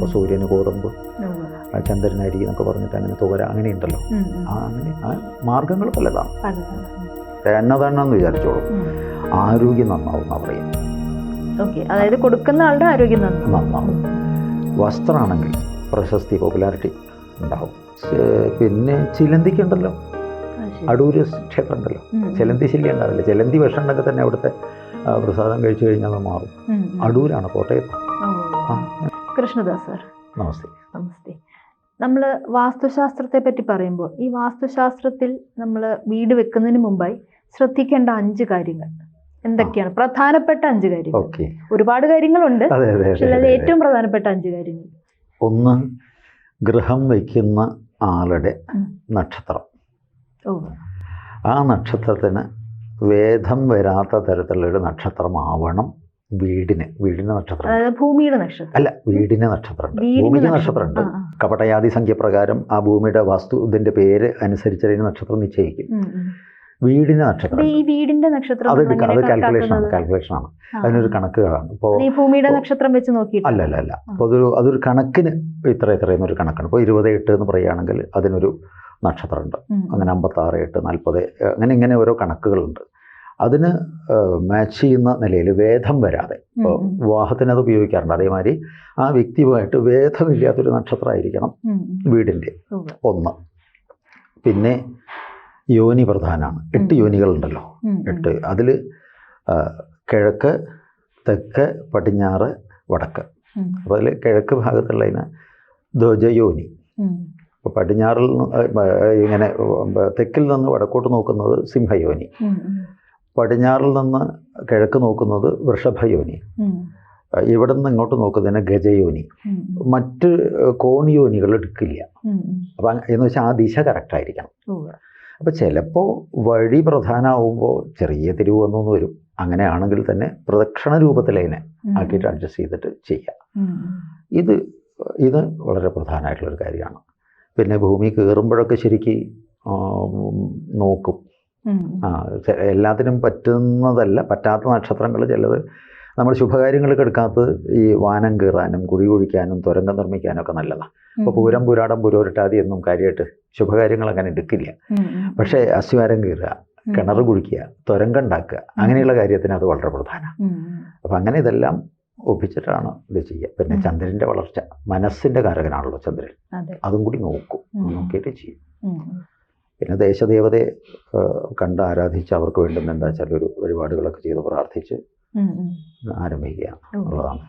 അപ്പോൾ സൂര്യന് ഗോതമ്പ് ചന്ദ്രനരി എന്നൊക്കെ പറഞ്ഞിട്ട് അങ്ങനെ തുകര അങ്ങനെ ഉണ്ടല്ലോ ഉം, ഉം. ആ അങ്ങനെ മാർഗങ്ങൾ പലതാണ്. എന്നതാണെന്ന് വിചാരിച്ചോളൂ. ആരോഗ്യം നന്നാവും എന്നാ പറയും അതായത് കൊടുക്കുന്ന ആളുടെ ആരോഗ്യം നന്നാവും. വസ്ത്രമാണെങ്കിൽ പ്രശസ്തി പോപ്പുലാരിറ്റി ഉണ്ടാവും. പിന്നെ ചിലന്തിക്കുണ്ടല്ലോ. അടൂര് ക്ഷേത്രം ഉണ്ടല്ലോ. ചിലന്തി ശല്യം ഉണ്ടാവില്ല. ചിലന്തി വിഷം ഉണ്ടെങ്കിൽ തന്നെ അവിടുത്തെ പ്രസാദം കഴിച്ചു കഴിഞ്ഞാൽ അത് മാറും. അടൂരാണ് കോട്ടയത്ത്. ആ കൃഷ്ണദാസ് സാർ. നമസ്തേ. നമസ്തേ. നമ്മൾ വാസ്തുശാസ്ത്രത്തെ പറ്റി പറയുമ്പോൾ ഈ വാസ്തുശാസ്ത്രത്തിൽ നമ്മൾ വീട് വെക്കുന്നതിന് മുമ്പായി ശ്രദ്ധിക്കേണ്ട അഞ്ച് കാര്യങ്ങൾ. എന്തൊക്കെയാണ്? പ്രധാനപ്പെട്ട അഞ്ച് കാര്യങ്ങൾ. ഒരുപാട് കാര്യങ്ങളുണ്ട്. ഏറ്റവും പ്രധാനപ്പെട്ട അഞ്ച് കാര്യങ്ങൾ. ഒന്ന് ഗൃഹം വയ്ക്കുന്ന ആളുടെ നക്ഷത്രം. ആ നക്ഷത്രത്തിന് വേദം വരാത്ത തരത്തിലുള്ളൊരു നക്ഷത്രമാവണം. വീടിന് വീടിന്റെ നക്ഷത്രം. അതായത് ഭൂമിയുടെ നക്ഷത്രം. അല്ല വീടിന്റെ നക്ഷത്രമുണ്ട്. ഭൂമിയുടെ ഭൂമിക്ക്. നക്ഷത്രമുണ്ട്. കപടയാതി സംഖ്യ പ്രകാരം ആ ഭൂമിയുടെ വാസ്തു ഇതിന്റെ പേര് അനുസരിച്ച് അതിന് നക്ഷത്രം നിശ്ചയിക്കും. ഉം, ഉം. വീടിന് അപ്പൊ നക്ഷത്രം ഈ വീടിന്റെ നക്ഷത്രം അത് എടുക്കാം അത് കാൽക്കുലേഷൻ ആണ്? കാൽക്കുലേഷൻ ആണ്. അതിനൊരു. കണക്കുകളാണ്. ഇപ്പോൾ ഭൂമിയുടെ നക്ഷത്രം വെച്ച് നോക്കി അല്ല അല്ല അല്ല അപ്പോൾ അതൊരു അതൊരു കണക്കിന് ഇത്ര ഇത്ര എന്നൊരു കണക്കാണ്. ഇപ്പോൾ ഇരുപത് എട്ട് എന്ന് പറയുകയാണെങ്കിൽ അതിനൊരു നക്ഷത്രമുണ്ട്. അങ്ങനെ അമ്പത്താറ് എട്ട് നാൽപ്പത് അങ്ങനെ ഇങ്ങനെ ഓരോ കണക്കുകളുണ്ട്. അതിന് മാച്ച് ചെയ്യുന്ന നിലയിൽ വേദം വരാതെ ഇപ്പോൾ. വിവാഹത്തിന് അത് ഉപയോഗിക്കാറുണ്ട് അതേമാതിരി ആ വ്യക്തിയുമായിട്ട് വേദമില്ലാത്തൊരു നക്ഷത്രമായിരിക്കണം. വീടിന്റെ. ഒന്ന് പിന്നെ യോനി പ്രധാനമാണ് എട്ട്. യോനികളുണ്ടല്ലോ. എട്ട് അതിൽ കിഴക്ക് തെക്ക് പടിഞ്ഞാറ് വടക്ക് അപ്പോൾ അതിൽ കിഴക്ക് ഭാഗത്തുള്ളതിന് ധ്വജയോനി. അപ്പോൾ പടിഞ്ഞാറിൽ ഇങ്ങനെ തെക്കിൽ നിന്ന് വടക്കോട്ട് നോക്കുന്നത് സിംഹയോനി. പടിഞ്ഞാറിൽ നിന്ന് കിഴക്ക് നോക്കുന്നത് വൃഷഭയോനി. ഇവിടെ നിന്ന് ഇങ്ങോട്ട് നോക്കുന്നതിന് ഗജയോനി. മറ്റ് കോണിയോനികൾ എടുക്കില്ല. അപ്പം എന്ന് വെച്ചാൽ ആ ദിശ കറക്റ്റായിരിക്കണം ആയിരിക്കണം. അപ്പോൾ ചിലപ്പോൾ വഴി പ്രധാനമാവുമ്പോൾ ചെറിയ തിരിവ് വന്നൊന്ന് വരും. അങ്ങനെയാണെങ്കിൽ തന്നെ പ്രദക്ഷിണ രൂപത്തിൽ അതിനെ ആക്കിയിട്ട് അഡ്ജസ്റ്റ് ചെയ്തിട്ട് ചെയ്യാം. ഇത് ഇത് വളരെ പ്രധാനമായിട്ടുള്ളൊരു കാര്യമാണ്. പിന്നെ ഭൂമി കയറുമ്പോഴൊക്കെ ശരിക്ക് നോക്കും. ആ എല്ലാത്തിനും പറ്റുന്നതല്ല പറ്റാത്ത നക്ഷത്രങ്ങൾ ചിലത് നമ്മൾ ശുഭകാര്യങ്ങൾക്ക് എടുക്കാത്തത് ഈ വാനം കീറാനും കുഴി കുഴിക്കാനും തുരങ്കം നിർമ്മിക്കാനും ഒക്കെ നല്ലതാണ് അപ്പോൾ പൂരം പുരാടം പുരോരട്ടാതി എന്നും കാര്യമായിട്ട് ശുഭകാര്യങ്ങൾ അങ്ങനെ എടുക്കില്ല. പക്ഷേ അസ്വാരം കീറുക കിണർ കുഴിക്കുക തുരങ്കം ഉണ്ടാക്കുക അങ്ങനെയുള്ള കാര്യത്തിന് അത് വളരെ പ്രധാനമാണ്. അപ്പം അങ്ങനെ ഇതെല്ലാം ഒപ്പിച്ചിട്ടാണ് ഇത് ചെയ്യുക. പിന്നെ ചന്ദ്രന്റെ ചന്ദ്രന്റെ വളർച്ച മനസ്സിന്റെ കാരകനാണല്ലോ ചന്ദ്രൻ. അതും. കൂടി നോക്കും. നോക്കിയിട്ട് ചെയ്യും. പിന്നെ ദേശദേവതയെ കണ്ട് ആരാധിച്ച് അവർക്ക് വേണ്ടുന്ന എന്താ വെച്ചാൽ ഒരു വഴിപാടുകളൊക്കെ ചെയ്ത് പ്രാർത്ഥിച്ച്. ആരംഭിക്കുക. എന്നുള്ളതാണ്.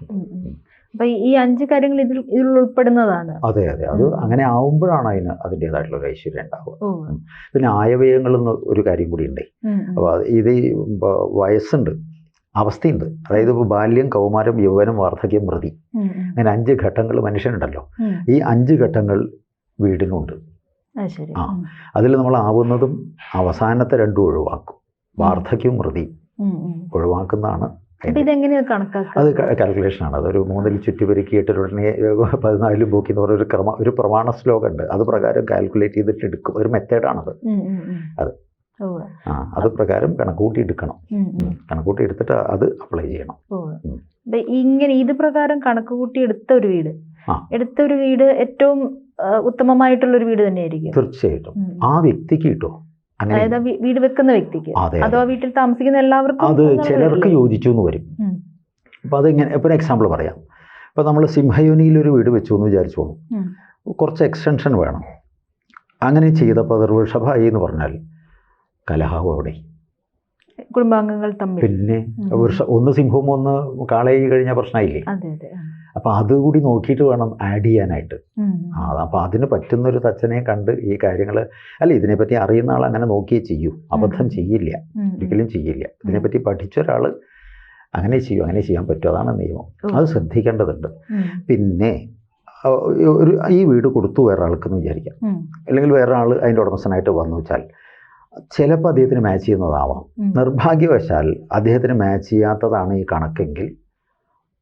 അപ്പൊ ഈ- അഞ്ച് കാര്യങ്ങൾ ഇതിൽ ഇതിൽ ഉൾപ്പെടുന്നതാണ്. അതെ അതെ. അത് അങ്ങനെ ആവുമ്പോഴാണ് അതിന് അതിന്റെതായിട്ടുള്ള ഒരു ഐശ്വര്യം ഉണ്ടാവുക. പിന്നെ ആയവ്യയങ്ങൾ എന്ന് ഒരു കാര്യം കൂടി ഉണ്ട്. അപ്പോൾ ഇത് ഈ വയസ്സുണ്ട്. അവസ്ഥയുണ്ട്. അതായത് ഇപ്പോൾ ബാല്യം കൗമാരം യൗവനം വാർദ്ധക്യം മൃതി. അങ്ങനെ അഞ്ച് ഘട്ടങ്ങൾ മനുഷ്യനുണ്ടല്ലോ. ഈ അഞ്ച് ഘട്ടങ്ങൾ വീടിനുണ്ട്. ആ. അതിൽ നമ്മൾ ആവുന്നതും അവസാനത്തെ രണ്ടും ഒഴിവാക്കും. വാർദ്ധക്യവും ഉം. ഒഴിവാക്കുന്നതാണ് അത് കാൽക്കുലേഷൻ കാൽക്കുലേഷനാണ് അതൊരു മൂന്നിൽ ചുറ്റി പെരുക്കിയിട്ട് ഉടനെ പതിനാലിലും പോക്കി എന്ന് പറഞ്ഞ ഒരു ക്രമ ഒരു പ്രമാണ ശ്ലോകം ഉണ്ട്. അത് പ്രകാരം കാൽക്കുലേറ്റ് ചെയ്തിട്ട് എടുക്കും. ഒരു മെത്തേഡാണത്. അത്. ആ അത് പ്രകാരം കണക്കൂട്ടി എടുക്കണം. കണക്കൂട്ടി എടുത്തിട്ട് അത് അപ്ലൈ ചെയ്യണം. ഇങ്ങനെ ഇത് പ്രകാരം കണക്ക് കൂട്ടി എടുത്ത ഒരു വീട്. എടുത്ത ഒരു വീട് ഏറ്റവും ഉത്തമമായിട്ടുള്ള ഒരു വീട് തന്നെയായിരിക്കും. തീർച്ചയായിട്ടും. ആ വ്യക്തിക്ക് കിട്ടോ? അതായത് വീട് വെക്കുന്ന വ്യക്തിക്ക്. അതെ വീട്ടിൽ താമസിക്കുന്ന എല്ലാവർക്കും അത് ചിലർക്ക്? യോജിച്ചു എന്ന് വരും. അപ്പൊ അതിങ്ങനെ ഇപ്പൊ ഒരു എക്സാമ്പിൾ പറയാം. ഇപ്പൊ നമ്മൾ സിംഹയോനിയിൽ ഒരു വീട് വെച്ചു എന്ന് വിചാരിച്ചോളൂ കുറച്ച് എക്സ്റ്റൻഷൻ വേണം. അങ്ങനെ ചെയ്തപ്പോൾ അത് വൃഷഭായി എന്ന് പറഞ്ഞാൽ കലഹാവും അവിടെ. കുടുംബാംഗങ്ങൾ തമ്മിൽ. പിന്നെ. വൃഷ ഒന്ന് സിംഹവും ഒന്ന് കാളയായി കഴിഞ്ഞ പ്രശ്നമായില്ലേ. അപ്പോൾ അതുകൂടി നോക്കിയിട്ട് വേണം ആഡ് ചെയ്യാനായിട്ട്. ആ അപ്പോൾ അതിന് പറ്റുന്ന ഒരു തച്ചനെ കണ്ട് ഈ കാര്യങ്ങൾ അല്ല ഇതിനെപ്പറ്റി അറിയുന്ന ആൾ അങ്ങനെ നോക്കിയേ ചെയ്യൂ. അബദ്ധം ചെയ്യില്ല. ഒരിക്കലും ചെയ്യില്ല. ഇതിനെപ്പറ്റി പഠിച്ച ഒരാൾ അങ്ങനെ ചെയ്യും അങ്ങനെ ചെയ്യാൻ പറ്റും. അതാണ് നിയമം. അത് ശ്രദ്ധിക്കേണ്ടതുണ്ട്. പിന്നെ ഒരു ഈ വീട് കൊടുത്തു വേറെ ആൾക്കെന്ന് വിചാരിക്കാം അല്ലെങ്കിൽ വേറെ ആൾ അതിന്റെ ഉടമസ്ഥനായിട്ട് വന്നു വെച്ചാൽ ചിലപ്പോൾ അദ്ദേഹത്തിന് മാച്ച് ചെയ്യുന്നതാവാം. നിർഭാഗ്യവശാൽ അദ്ദേഹത്തിന് മാച്ച് ചെയ്യാത്തതാണ് ഈ കണക്കെങ്കിൽ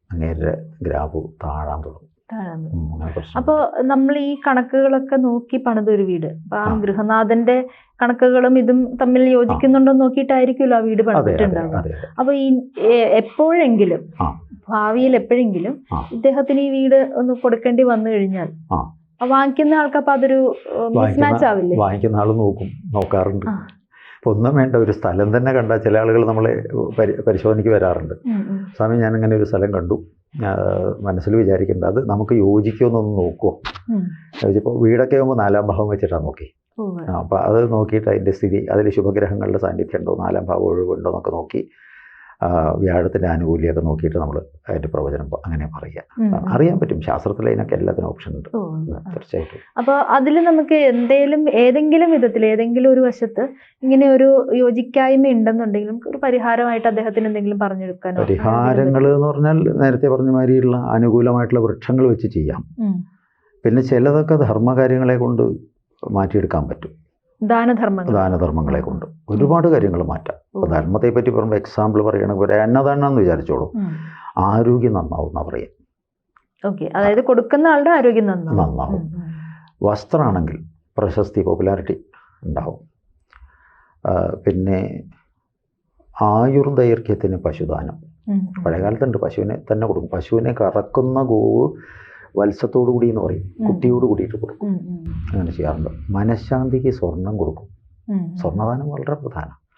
അങ്ങേരുടെ ഗ്രാഫ് താഴാൻ തുടങ്ങും. താഴാൻ ഉം, അപ്പൊ നമ്മൾ ഈ കണക്കുകളൊക്കെ നോക്കി പണിത ഒരു വീട്. അപ്പൊ ആ. ഗൃഹനാഥന്റെ കണക്കുകളും ഇതും തമ്മിൽ യോജിക്കുന്നുണ്ടോ നോക്കിയിട്ടായിരിക്കുമല്ലോ ആ വീട് പണിതിട്ടുണ്ടാവുക. അപ്പൊ ഈ എപ്പോഴെങ്കിലും. ഭാവിയിൽ എപ്പോഴെങ്കിലും ഇദ്ദേഹത്തിന് ഈ വീട് ഒന്ന് കൊടുക്കേണ്ടി വന്നു കഴിഞ്ഞാൽ വാങ്ങിക്കുന്ന ആൾക്ക് അപ്പൊ അതൊരു മിസ്മാച്ച് ആവില്ലേ? വാങ്ങിക്കുന്ന ആൾ നോക്കും നോക്കാറുണ്ട്. അപ്പോൾ ഒന്നും വേണ്ട ഒരു സ്ഥലം തന്നെ കണ്ടാൽ ചില ആളുകൾ നമ്മളെ പരി പരിശോധനയ്ക്ക് വരാറുണ്ട്. സ്വാമി ഞാനിങ്ങനെ ഒരു സ്ഥലം കണ്ടു. മനസ്സിൽ വിചാരിക്കേണ്ട അത് നമുക്ക് യോജിക്കുമെന്നൊന്ന് നോക്കുമോ ഇപ്പോൾ വീടൊക്കെ ആകുമ്പോൾ നാലാം ഭാവം വെച്ചിട്ടാണ് നോക്കി. അപ്പോൾ അത് നോക്കിയിട്ട് അതിന്റെ സ്ഥിതി അതിൽ ശുഭഗ്രഹങ്ങളുടെ സാന്നിധ്യം ഉണ്ടോ? നാലാം ഭാവം ഒഴിവുണ്ടോ എന്നൊക്കെ നോക്കി. വ്യാഴത്തിന്റെ ആനുകൂല്യമൊക്കെ നോക്കിയിട്ട് നമ്മൾ അതിന്റെ പ്രവചനം അങ്ങനെ പറയുക. അറിയാൻ പറ്റും. ശാസ്ത്രത്തിൽ അതിനൊക്കെ എല്ലാത്തിനും ഓപ്ഷൻ ഉണ്ട്. തീർച്ചയായിട്ടും. അപ്പോൾ അതിൽ നമുക്ക് എന്തേലും ഏതെങ്കിലും വിധത്തിൽ ഏതെങ്കിലും ഒരു വശത്ത് ഇങ്ങനെ ഒരു യോജിക്കായ്മ ഉണ്ടെന്നുണ്ടെങ്കിൽ നമുക്ക് ഒരു പരിഹാരമായിട്ട് അദ്ദേഹത്തിന് എന്തെങ്കിലും പറഞ്ഞെടുക്കാൻ പരിഹാരങ്ങൾ എന്ന് പറഞ്ഞാൽ നേരത്തെ പറഞ്ഞ മാതിരിയുള്ള അനുകൂലമായിട്ടുള്ള വൃക്ഷങ്ങൾ വെച്ച് ചെയ്യാം. പിന്നെ ചിലതൊക്കെ ധർമ്മകാര്യങ്ങളെ കൊണ്ട് മാറ്റിയെടുക്കാൻ പറ്റും. ദാനധർമ്മങ്ങൾ. ദാനധർമ്മങ്ങളെ കൊണ്ട്. ഒരുപാട് കാര്യങ്ങൾ മാറ്റാം. അപ്പോൾ ധർമ്മത്തെ പറ്റി പറയുമ്പോൾ എക്സാമ്പിൾ പറയുകയാണെങ്കിൽ ഒരു അന്നദാനം എന്ന് വിചാരിച്ചോളൂ ആരോഗ്യം നന്നാവും എന്നാ പറയാം ഓക്കെ അതായത് കൊടുക്കുന്ന ആളുടെ ആരോഗ്യം നന്നാവും. നന്നാവും. വസ്ത്രമാണെങ്കിൽ പ്രശസ്തി പോപ്പുലാരിറ്റി ഉണ്ടാവും. പിന്നെ ആയുർദൈർഘ്യത്തിന് പശുദാനം. പഴയകാലത്തുണ്ട് പശുവിനെ തന്നെ കൊടുക്കും. പശുവിനെ കറക്കുന്ന ഗോവ് വത്സത്തോടു കൂടി എന്ന് പറയും കുട്ടിയോട് കൂടിയിട്ട് കൊടുക്കും. അങ്ങനെ ചെയ്യാറുണ്ട്. മനഃശാന്തിക്ക് സ്വർണം കൊടുക്കും. സ്വർണദാനം വളരെ പ്രധാനം.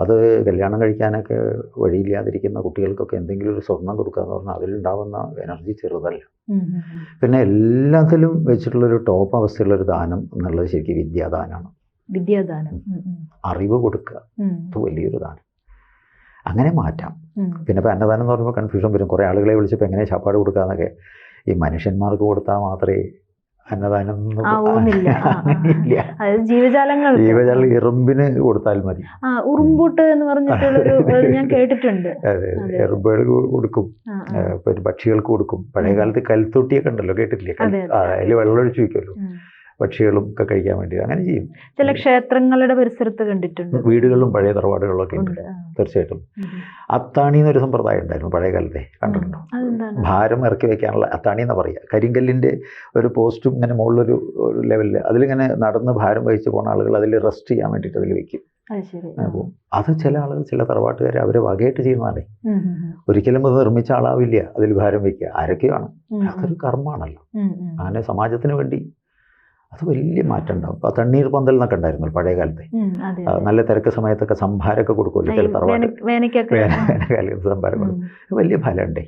അതെ കല്യാണം കഴിക്കാനൊക്കെ വഴിയില്ലാതിരിക്കുന്ന കുട്ടികൾക്കൊക്കെ എന്തെങ്കിലും ഒരു സ്വർണം കൊടുക്കുക എന്ന് പറഞ്ഞാൽ അതിലുണ്ടാവുന്ന എനർജി ചെറുതല്ല. പിന്നെ എല്ലാത്തിലും വെച്ചിട്ടുള്ളൊരു ടോപ്പ് അവസ്ഥയുള്ളൊരു ദാനം എന്നുള്ളത് ശരിക്കും വിദ്യാദാനമാണ്. വിദ്യാദാനം. അറിവ് കൊടുക്കുക. അത് വലിയൊരു ദാനം. അങ്ങനെ മാറ്റാം. പിന്നെ ഇപ്പം അന്നദാനം എന്ന് പറയുമ്പോൾ കൺഫ്യൂഷൻ വരും. കുറേ ആളുകളെ വിളിച്ചപ്പോൾ എങ്ങനെ ചാപ്പാട് കൊടുക്കാന്നൊക്കെ. ഈ മനുഷ്യന്മാർക്ക് കൊടുത്താൽ മാത്രമേ അന്നദാനം ജീവജാലങ്ങൾ ജീവജാല ഇറുമ്പിന് കൊടുത്താൽ മതി. ഉറുമ്പൂട്ട് എന്ന് പറഞ്ഞിട്ടുള്ള ഞാൻ കേട്ടിട്ടുണ്ട്. അതെ എറുമ്പുകൾക്ക് കൊടുക്കും. പിന്നെ പക്ഷികൾക്ക് കൊടുക്കും. പഴയ കാലത്ത് കൽത്തൊട്ടിയൊക്കെ ഉണ്ടല്ലോ കേട്ടിട്ടില്ലേ. അതിൽ വെള്ളം ഒഴിച്ചു വയ്ക്കുമല്ലോ. ഉം. പക്ഷികളും ഒക്കെ കഴിക്കാൻ വേണ്ടി അങ്ങനെ ചെയ്യും. ചില ക്ഷേത്രങ്ങളുടെ പരിസരത്ത് കണ്ടിട്ടുണ്ട്. വീടുകളിലും പഴയ തറവാടുകളിലൊക്കെ ഉണ്ട്. തീർച്ചയായിട്ടും. അത്താണി എന്നൊരു സമ്പ്രദായം ഉണ്ടായിരുന്നു പഴയ കാലത്തെ കണ്ടിട്ടുണ്ടോ? ഭാരം ഇറക്കി വെക്കാനുള്ള അത്താണി എന്ന് പറയുക കരിങ്കല്ലിന്റെ ഒരു പോസ്റ്റും ഇങ്ങനെ മുകളിലൊരു ലെവലിൽ അതിലിങ്ങനെ നടന്ന് ഭാരം വഹിച്ചു പോണ ആളുകൾ അതിൽ റെസ്റ്റ് ചെയ്യാൻ വേണ്ടിയിട്ട് അതിൽ വെക്കും. അത് ചില ആളുകൾ ചില തറവാട്ടുകാരെ അവരെ വകയായിട്ട് ചെയ്യുന്നതാണ്. ഒരിക്കലും അത് നിർമ്മിച്ച ആളാവില്ല അതിൽ ഭാരം വയ്ക്കുക ആരൊക്കെയാണ്. അതൊരു കർമ്മമാണല്ലോ. അങ്ങനെ സമാജത്തിന് വേണ്ടി അത് വലിയ മാറ്റം ഉണ്ടാവും. അപ്പോൾ തണ്ണീർ പന്തൽ എന്നൊക്കെ ഉണ്ടായിരുന്നു പഴയ കാലത്തെ. നല്ല തിരക്ക് സമയത്തൊക്കെ സംഭാരമൊക്കെ കൊടുക്കുമല്ലോ ചില തറവാട്. വേനൽക്കാലത്ത് സംഭാരം കൊടുക്കും. വലിയ ഫലമുണ്ടേ.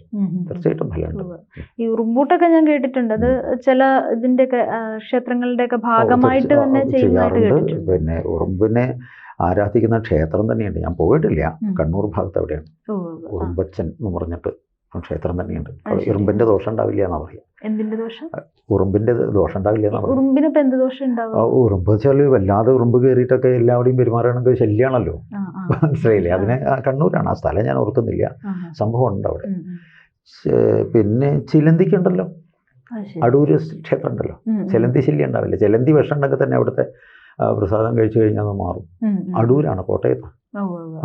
തീർച്ചയായിട്ടും ഫലമുണ്ട്. ഈ ഉറുമ്പൂട്ടൊക്കെ ഞാൻ കേട്ടിട്ടുണ്ട്. അത് ചില ഇതിന്റെയൊക്കെ ക്ഷേത്രങ്ങളുടെ ഒക്കെ ഭാഗമായിട്ട് തന്നെ ചെയ്യാറുണ്ട്. പിന്നെ ഉറുമ്പിനെ ആരാധിക്കുന്ന ക്ഷേത്രം തന്നെയുണ്ട്. ഞാൻ പോയിട്ടില്ല. കണ്ണൂർ ഭാഗത്ത് എവിടെയാണ്. ഉറുമ്പച്ചൻ എന്ന് പറഞ്ഞിട്ട് ക്ഷേത്രം തന്നെയുണ്ട്. ഉറുമ്പിന്റെ ദോഷം ഉണ്ടാവില്ല എന്നാ എന്തിന്റെ ദോഷം? ഉറുമ്പിന്റെ ദോഷം ഉണ്ടാവില്ല എന്നാ പറയുക ഉറുമ്പിനിപ്പോ എന്ത് ദോഷം ഉണ്ടാവും? ഉറുമ്പ് വെച്ചാൽ വല്ലാതെ ഉറുമ്പ് കയറിയിട്ടൊക്കെ എല്ലാവരുടെയും പെരുമാറുകയാണെങ്കിൽ ശല്യമാണല്ലോ. മനസ്സിലായില്ലേ? അതിന് കണ്ണൂരാണ്. ആ സ്ഥലം ഞാൻ ഓർക്കുന്നില്ല. സംഭവം ഉണ്ട് അവിടെ. പിന്നെ ചിലന്തിക്കുണ്ടല്ലോ. അടൂര് ക്ഷേത്രം ഉണ്ടല്ലോ. ചിലന്തി ശല്യം ഉണ്ടാവില്ല. ചിലന്തി വിഷം ഉണ്ടെങ്കിൽ തന്നെ അവിടുത്തെ പ്രസാദം കഴിച്ചു കഴിഞ്ഞാൽ അത് മാറും. അടൂരാണ് കോട്ടയത്ത്.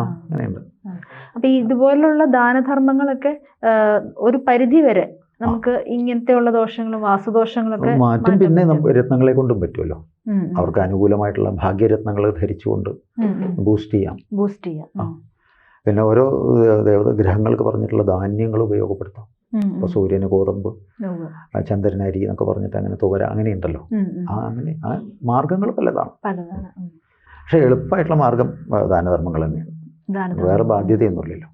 അങ്ങനെയുണ്ട്. അപ്പൊ ഈ ഇതുപോലുള്ള ദാനധർമ്മങ്ങളൊക്കെ ഒരു പരിധി വരെ നമുക്ക് ഇങ്ങനത്തെയുള്ള ദോഷങ്ങളും വാസുദോഷങ്ങളൊക്കെ മാറ്റും. പിന്നെ രത്നങ്ങളെ കൊണ്ടും പറ്റുമല്ലോ. അവർക്ക് അനുകൂലമായിട്ടുള്ള ഭാഗ്യരത്നങ്ങൾ ധരിച്ചുകൊണ്ട് ബൂസ്റ്റ് ചെയ്യാം. ബൂസ്റ്റ് ചെയ്യാം. പിന്നെ ഓരോ ദേവത ഗ്രഹങ്ങൾക്ക് പറഞ്ഞിട്ടുള്ള ധാന്യങ്ങൾ ഉപയോഗപ്പെടുത്താം. ഇപ്പൊ സൂര്യന് ഗോതമ്പ് ചന്ദ്രനരി ആ, ചന്ദ്രന് അരി എന്നൊക്കെ പറഞ്ഞിട്ട് അങ്ങനെ തുവര അങ്ങനെയുണ്ടല്ലോ. ആ അങ്ങനെ മാർഗങ്ങൾ പലതാണ്. പക്ഷെ എളുപ്പമായിട്ടുള്ള മാർഗം ദാനധർമ്മങ്ങൾ തന്നെയാണ്. വേറെ ബാധ്യതയൊന്നുമില്ലല്ലോ.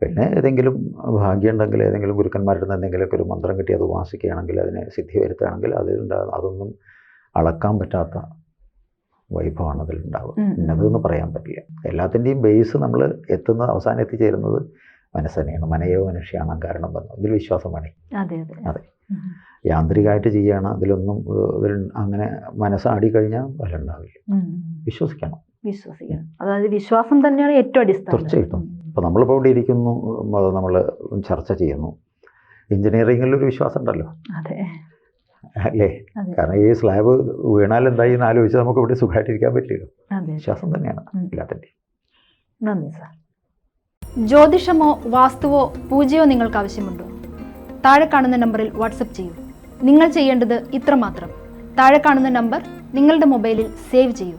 പിന്നെ ഏതെങ്കിലും ഭാഗ്യം ഉണ്ടെങ്കിൽ ഏതെങ്കിലും ഗുരുക്കന്മാരുടെ നിന്ന് എന്തെങ്കിലുമൊക്കെ ഒരു മന്ത്രം കിട്ടി അത് ഉപാസിക്കുകയാണെങ്കിൽ അതിനെ സിദ്ധി വരുത്തുകയാണെങ്കിൽ അതിലുണ്ടാ അതൊന്നും അളക്കാൻ പറ്റാത്ത വൈഭവമാണ് അതിലുണ്ടാവുക ഇന്നതെന്ന് പറയാൻ പറ്റില്ല. എല്ലാത്തിന്റെയും ബേസ് നമ്മൾ എത്തുന്ന അവസാനം എത്തിച്ചേരുന്നത് മനസ്സനെയാണ്. മനയോ മനുഷ്യാണ് കാരണം വന്നു. ഇതിൽ വിശ്വാസം വേണേ. അതെ അതെ. യാന്ത്രികമായിട്ട് ചെയ്യുകയാണ് അതിലൊന്നും അതിൽ അങ്ങനെ മനസ്സാടി കഴിഞ്ഞാൽ ഫലം ഉണ്ടാവില്ല. വിശ്വസിക്കണം. വിശ്വസിക്കണം അതായത് വിശ്വാസം തന്നെയാണ് ഏറ്റവും അടിസ്ഥാനം. തീർച്ചയായിട്ടും. അപ്പോൾ നമ്മളിപ്പോൾ ഇവിടെ ഇരിക്കുന്നു നമ്മൾ ചർച്ച ചെയ്യുന്നു. എഞ്ചിനീയറിംഗിൽ ഒരു വിശ്വാസം ഉണ്ടല്ലോ അതെ. അല്ലേ കാരണം ഈ സ്ലാബ് വീണാൽ എന്തായി എന്ന് ആലോചിച്ച് നമുക്ക് ഇവിടെ സുഖമായിട്ടിരിക്കാൻ പറ്റില്ല വിശ്വാസം തന്നെയാണ് ഉം. നന്ദി സാർ. ജ്യോതിഷമോ വാസ്തുവോ പൂജയോ നിങ്ങൾക്ക് ആവശ്യമുണ്ടോ? താഴെ കാണുന്ന നമ്പറിൽ വാട്സപ്പ് ചെയ്യൂ. നിങ്ങൾ ചെയ്യേണ്ടത് ഇത്രമാത്രം. താഴെ കാണുന്ന നമ്പർ നിങ്ങളുടെ മൊബൈലിൽ സേവ് ചെയ്യൂ.